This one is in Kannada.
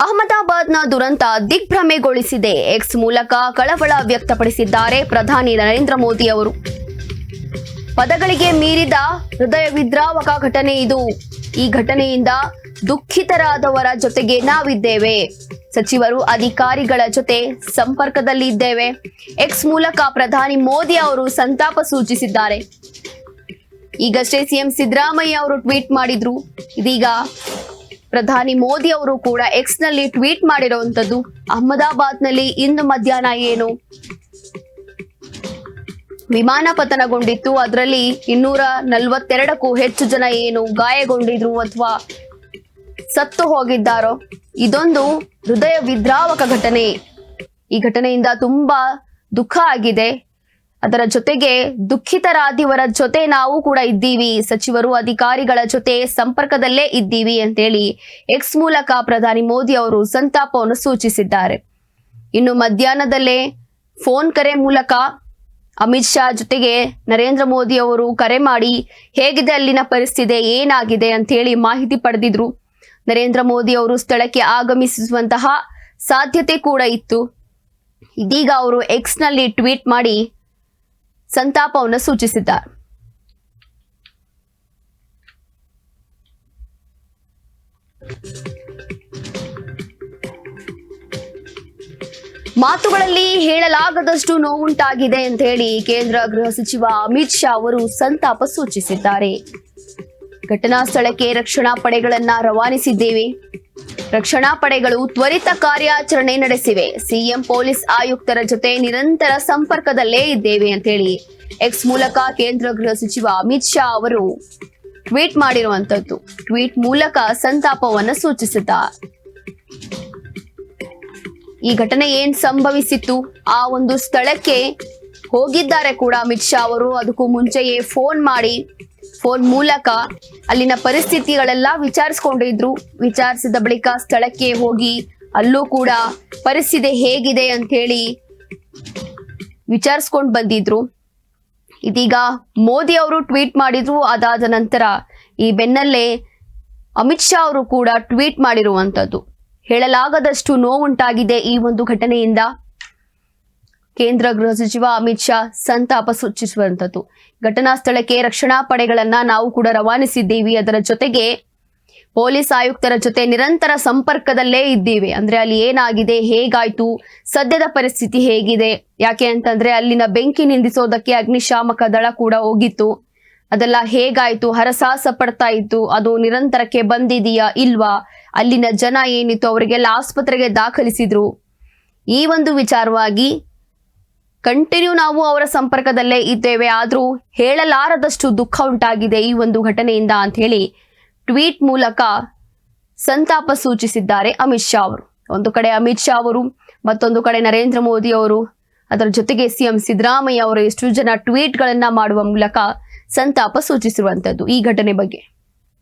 ಅಹಮದಾಬಾದ್ನ ದುರಂತ ದಿಗ್ಭ್ರಮೆಗೊಳಿಸಿದೆ. ಎಕ್ಸ್ ಮೂಲಕ ಕಳವಳ ವ್ಯಕ್ತಪಡಿಸಿದ್ದಾರೆ ಪ್ರಧಾನಿ ನರೇಂದ್ರ ಮೋದಿ ಅವರು. ಪದಗಳಿಗೆ ಮೀರಿದ ಹೃದಯ ವಿದ್ರಾವಕ ಘಟನೆ ಇದು. ಈ ಘಟನೆಯಿಂದ ದುಃಖಿತರಾದವರ ಜೊತೆಗೆ ನಾವಿದ್ದೇವೆ. ಸಚಿವರು ಅಧಿಕಾರಿಗಳ ಜೊತೆ ಸಂಪರ್ಕದಲ್ಲಿ ಇದ್ದೇವೆ ಎಕ್ಸ್ ಮೂಲಕ ಪ್ರಧಾನಿ ಮೋದಿ ಅವರು ಸಂತಾಪ ಸೂಚಿಸಿದ್ದಾರೆ. ಈಗಷ್ಟೇ ಸಿಎಂ ಸಿದ್ದರಾಮಯ್ಯ ಅವರು ಟ್ವೀಟ್ ಮಾಡಿದ್ರು. ಇದೀಗ ಪ್ರಧಾನಿ ಮೋದಿ ಅವರು ಕೂಡ ಎಕ್ಸ್ನಲ್ಲಿ ಟ್ವೀಟ್ ಮಾಡಿರುವಂತದ್ದು ಅಹಮದಾಬಾದ್ನಲ್ಲಿ ಇಂದು ಮಧ್ಯಾಹ್ನ ಏನು? ವಿಮಾನ ಪತನಗೊಂಡಿತ್ತು. ಅದರಲ್ಲಿ ಇನ್ನೂರ ನಲವತ್ತೆರಡಕ್ಕೂ ಹೆಚ್ಚು ಜನ ಏನು ಗಾಯಗೊಂಡಿದ್ರು ಅಥವಾ ಸತ್ತು ಹೋಗಿದ್ದಾರೋ? ಇದೊಂದು ಹೃದಯ ವಿದ್ರಾವಕ ಘಟನೆ. ಈ ಘಟನೆಯಿಂದ ತುಂಬಾ ದುಃಖ ಆಗಿದೆ. ಅದರ ಜೊತೆಗೆ ದುಃಖಿತರಾದಿವರ ಜೊತೆ ನಾವು ಕೂಡ ಇದ್ದೀವಿ. ಸಚಿವರು, ಅಧಿಕಾರಿಗಳ ಜೊತೆ ಸಂಪರ್ಕದಲ್ಲೇ ಇದ್ದೀವಿ ಅಂತೇಳಿ ಎಕ್ಸ್ ಮೂಲಕ ಪ್ರಧಾನಿ ಮೋದಿ ಅವರು ಸಂತಾಪವನ್ನು ಸೂಚಿಸಿದ್ದಾರೆ. ಇನ್ನು ಮಧ್ಯಾಹ್ನದಲ್ಲೇ ಫೋನ್ ಕರೆ ಮೂಲಕ ಅಮಿತ್ ಶಾ ಜೊತೆಗೆ ನರೇಂದ್ರ ಮೋದಿ ಅವರು ಕರೆ ಮಾಡಿ ಹೇಗಿದೆ ಅಲ್ಲಿನ ಪರಿಸ್ಥಿತಿ, ಏನಾಗಿದೆ ಅಂತ ಹೇಳಿ ಮಾಹಿತಿ ಪಡೆದಿದ್ರು. ನರೇಂದ್ರ ಮೋದಿ ಅವರು ಸ್ಥಳಕ್ಕೆ ಆಗಮಿಸುವಂತಹ ಸಾಧ್ಯತೆ ಕೂಡ ಇತ್ತು. ಇದೀಗ ಅವರು ಎಕ್ಸ್ನಲ್ಲಿ ಟ್ವೀಟ್ ಮಾಡಿ ಸಂತಾಪವನ್ನು ಸೂಚಿಸಿದ್ದಾರೆ. ಮಾತುಗಳಲ್ಲಿ ಹೇಳಲಾಗದಷ್ಟು ನೋವುಂಟಾಗಿದೆ ಅಂತ ಹೇಳಿ ಕೇಂದ್ರ ಗೃಹ ಸಚಿವ ಅಮಿತ್ ಶಾ ಅವರು ಸಂತಾಪ ಸೂಚಿಸಿದ್ದಾರೆ. ಘಟನಾ ಸ್ಥಳಕ್ಕೆ ರಕ್ಷಣಾ ಪಡೆಗಳನ್ನ ರವಾನಿಸಿದ್ದೇವೆ. ರಕ್ಷಣಾ ಪಡೆಗಳು ತ್ವರಿತ ಕಾರ್ಯಾಚರಣೆ ನಡೆಸಿವೆ. ಸಿಎಂ ಪೊಲೀಸ್ ಆಯುಕ್ತರ ಜೊತೆ ನಿರಂತರ ಸಂಪರ್ಕದಲ್ಲೇ ಇದ್ದೇವೆ ಅಂತ ಹೇಳಿ ಎಕ್ಸ್ ಮೂಲಕ ಕೇಂದ್ರ ಗೃಹ ಸಚಿವ ಅಮಿತ್ ಶಾ ಅವರು ಟ್ವೀಟ್ ಮಾಡಿರುವಂತದ್ದು. ಟ್ವೀಟ್ ಮೂಲಕ ಸಂತಾಪವನ್ನು ಸೂಚಿಸುತ್ತಾ ಈ ಘಟನೆ ಏನ್ ಸಂಭವಿಸಿತ್ತು? ಆ ಒಂದು ಸ್ಥಳಕ್ಕೆ ಹೋಗಿದ್ದಾರೆ ಕೂಡ ಅಮಿತ್ ಶಾ ಅವರು. ಅದಕ್ಕೂ ಮುಂಚೆಯೇ ಫೋನ್ ಮಾಡಿ ಫೋನ್ ಮೂಲಕ ಅಲ್ಲಿನ ಪರಿಸ್ಥಿತಿಗಳೆಲ್ಲ ವಿಚಾರಿಸ್ಕೊಂಡಿದ್ರು. ವಿಚಾರಿಸಿದ ಬಳಿಕ ಸ್ಥಳಕ್ಕೆ ಹೋಗಿ ಅಲ್ಲೂ ಕೂಡ ಪರಿಸ್ಥಿತಿ ಹೇಗಿದೆ ಅಂತ ಹೇಳಿ ವಿಚಾರಿಸ್ಕೊಂಡು ಬಂದಿದ್ರು. ಇದೀಗ ಮೋದಿ ಅವರು ಟ್ವೀಟ್ ಮಾಡಿದ್ರು. ಅದಾದ ನಂತರ ಈ ಬೆನ್ನಲ್ಲೇ ಅಮಿತ್ ಶಾ ಅವರು ಕೂಡ ಟ್ವೀಟ್ ಮಾಡಿರುವಂಥದ್ದು ಹೇಳಲಾಗದಷ್ಟು ನೋವುಂಟಾಗಿದೆ ಈ ಒಂದು ಘಟನೆಯಿಂದ. ಕೇಂದ್ರ ಗೃಹ ಸಚಿವ ಅಮಿತ್ ಶಾ ಸಂತಾಪ ಸೂಚಿಸುವಂತದ್ದು ಘಟನಾ ಸ್ಥಳಕ್ಕೆ ರಕ್ಷಣಾ ಪಡೆಗಳನ್ನ ನಾವು ಕೂಡ ರವಾನಿಸಿದ್ದೀವಿ. ಅದರ ಜೊತೆಗೆ ಪೊಲೀಸ್ ಆಯುಕ್ತರ ಜೊತೆ ನಿರಂತರ ಸಂಪರ್ಕದಲ್ಲೇ ಇದ್ದೀವಿ. ಅಂದ್ರೆ ಅಲ್ಲಿ ಏನಾಗಿದೆ, ಹೇಗಾಯ್ತು, ಸದ್ಯದ ಪರಿಸ್ಥಿತಿ ಹೇಗಿದೆ, ಯಾಕೆ ಅಂತಂದ್ರೆ ಅಲ್ಲಿನ ಬೆಂಕಿ ನಿಂದಿಸೋದಕ್ಕೆ ಅಗ್ನಿಶಾಮಕ ದಳ ಕೂಡ ಹೋಗಿತ್ತು. ಅದೆಲ್ಲ ಹೇಗಾಯ್ತು, ಹರಸಾಹಸ ಪಡ್ತಾ ಇತ್ತು, ಅದು ನಿರಂತರಕ್ಕೆ ಬಂದಿದೆಯಾ ಇಲ್ವಾ, ಅಲ್ಲಿನ ಜನ ಏನಿತ್ತು, ಅವರಿಗೆಲ್ಲ ಆಸ್ಪತ್ರೆಗೆ ದಾಖಲಿಸಿದ್ರು. ಈ ಒಂದು ವಿಚಾರವಾಗಿ ಕಂಟಿನ್ಯೂ ನಾವು ಅವರ ಸಂಪರ್ಕದಲ್ಲೇ ಇದ್ದೇವೆ. ಆದರೂ ಹೇಳಲಾರದಷ್ಟು ದುಃಖ ಉಂಟಾಗಿದೆ ಈ ಒಂದು ಘಟನೆಯಿಂದ ಅಂತ ಹೇಳಿ ಟ್ವೀಟ್ ಮೂಲಕ ಸಂತಾಪ ಸೂಚಿಸಿದ್ದಾರೆ ಅಮಿತ್ ಶಾ ಅವರು. ಒಂದು ಕಡೆ ಅಮಿತ್ ಶಾ ಅವರು, ಮತ್ತೊಂದು ಕಡೆ ನರೇಂದ್ರ ಮೋದಿ ಅವರು, ಅದರ ಜೊತೆಗೆ ಸಿಎಂ ಸಿದ್ದರಾಮಯ್ಯ ಅವರು ಎಷ್ಟು ಜನ ಟ್ವೀಟ್ಗಳನ್ನ ಮಾಡುವ ಮೂಲಕ ಸಂತಾಪ ಸೂಚಿಸಿರುವಂತದ್ದು ಈ ಘಟನೆ ಬಗ್ಗೆ.